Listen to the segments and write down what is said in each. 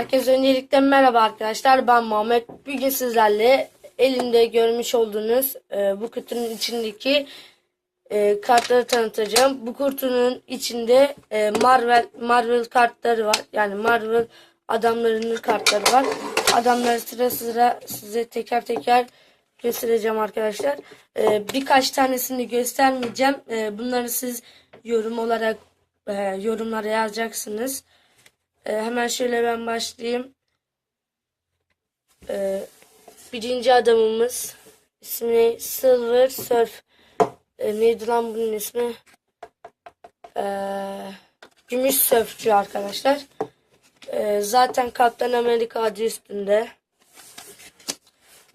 Herkese öncelikle merhaba arkadaşlar. Ben Muhammed. Bugün sizlerle elimde görmüş olduğunuz e, bu kutunun içindeki e, kartları tanıtacağım. Bu kutunun içinde e, Marvel Marvel kartları var. Yani Marvel adamlarının kartları var. Adamları sıra sıra size teker teker göstereceğim arkadaşlar. E, birkaç tanesini göstermeyeceğim. E, bunları siz yorum olarak e, yorumlara yazacaksınız. E, hemen şöyle ben başlayayım. E, birinci adamımız ismi Silver Surf. E, neydi lan bunun ismi? E, Gümüş Sörfçü arkadaşlar. E, zaten Kaptan Amerika adı üstünde.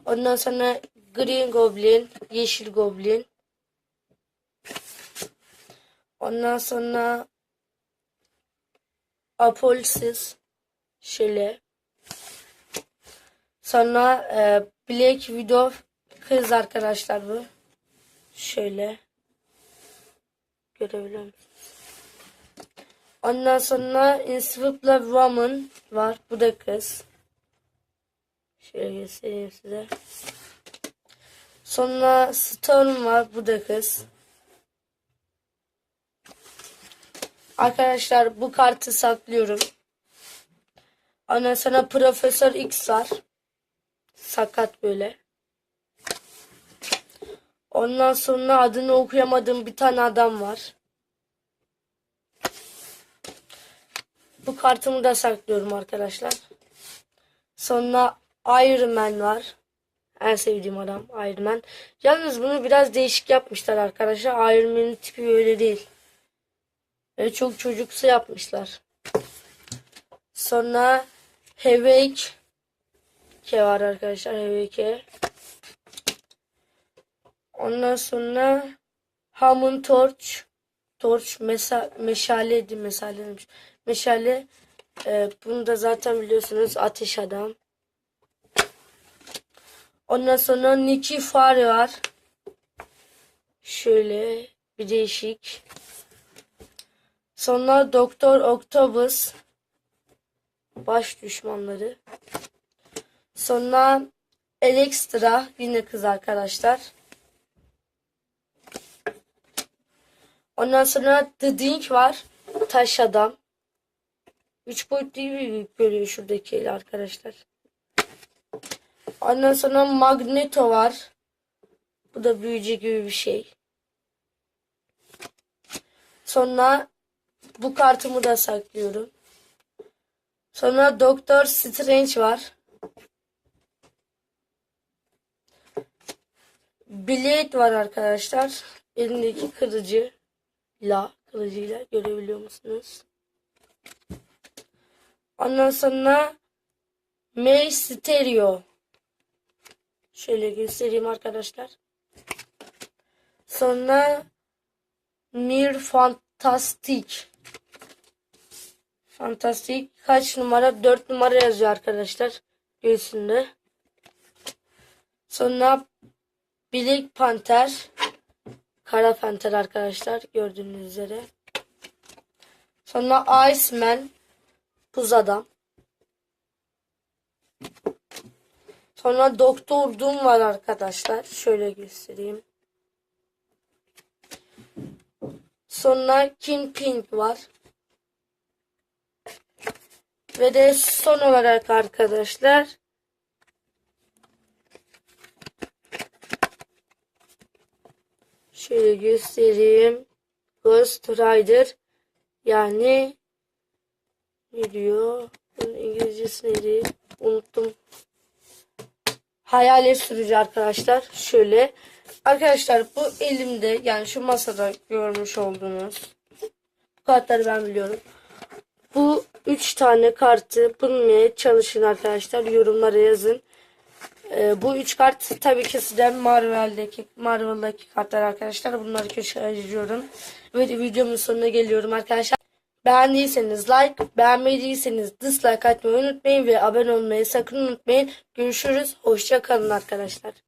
Ondan sonra Green Goblin, Yeşil Goblin. Ondan sonra Apolsiz şöyle. Sonra e, Black Widow kız arkadaşlar bu. Şöyle. Görebiliyor musunuz? Ondan sonra Inswiftler Woman var. Bu da kız. Şöyle göstereyim size. Sonra Storm var. Bu da kız. Arkadaşlar bu kartı saklıyorum. Ondan sonra Profesör X var. Sakat böyle. Ondan sonra adını okuyamadığım bir tane adam var. Bu kartımı da saklıyorum arkadaşlar. Sonra Iron Man var. En sevdiğim adam Iron Man. Yalnız bunu biraz değişik yapmışlar arkadaşlar. Iron Man'in tipi öyle değil. Ve çok çocuksu yapmışlar. Sonra Hevake Ke var arkadaşlar Hevake. Ondan sonra Hammond Torch Torch mesa meşaleydi meşaleymiş. Meşale e, bunu da zaten biliyorsunuz ateş adam. Ondan sonra Nicky Fury var. Şöyle bir değişik. Sonra Doktor Octopus baş düşmanları. Sonra Elektra yine kız arkadaşlar. Ondan sonra The Dink var. Taş adam. Üç boyutlu gibi görüyor şuradaki el arkadaşlar. Ondan sonra Magneto var. Bu da büyücü gibi bir şey. Sonra bu kartımı da saklıyorum. Sonra Doktor Strange var. Blade var arkadaşlar. Elindeki kılıcı la kılıcıyla görebiliyor musunuz? Ondan sonra Mysterio. Şöyle göstereyim arkadaşlar. Sonra Mir Fantastic. Fantastik kaç numara? 4 numara yazıyor arkadaşlar. Göğsünde. Sonra Black Panther. Kara Panther arkadaşlar. Gördüğünüz üzere. Sonra Iceman. Buz adam. Sonra Doktor Doom var arkadaşlar. Şöyle göstereyim. Sonra Kingpin var. Ve de son olarak arkadaşlar şöyle göstereyim. Ghost Rider yani ne diyor? Bunun İngilizcesi neydi? Unuttum. Hayalet sürücü arkadaşlar. Şöyle. Arkadaşlar bu elimde yani şu masada görmüş olduğunuz kartları ben biliyorum. Bu üç tane kartı bulmaya çalışın arkadaşlar. Yorumlara yazın. Ee, bu üç kart tabii ki sizden Marvel'deki Marvel'daki kartlar arkadaşlar. Bunları köşeye ayırıyorum. Ve de videomun sonuna geliyorum arkadaşlar. Beğendiyseniz like, beğenmediyseniz dislike atmayı unutmayın ve abone olmayı sakın unutmayın. Görüşürüz. Hoşça kalın arkadaşlar.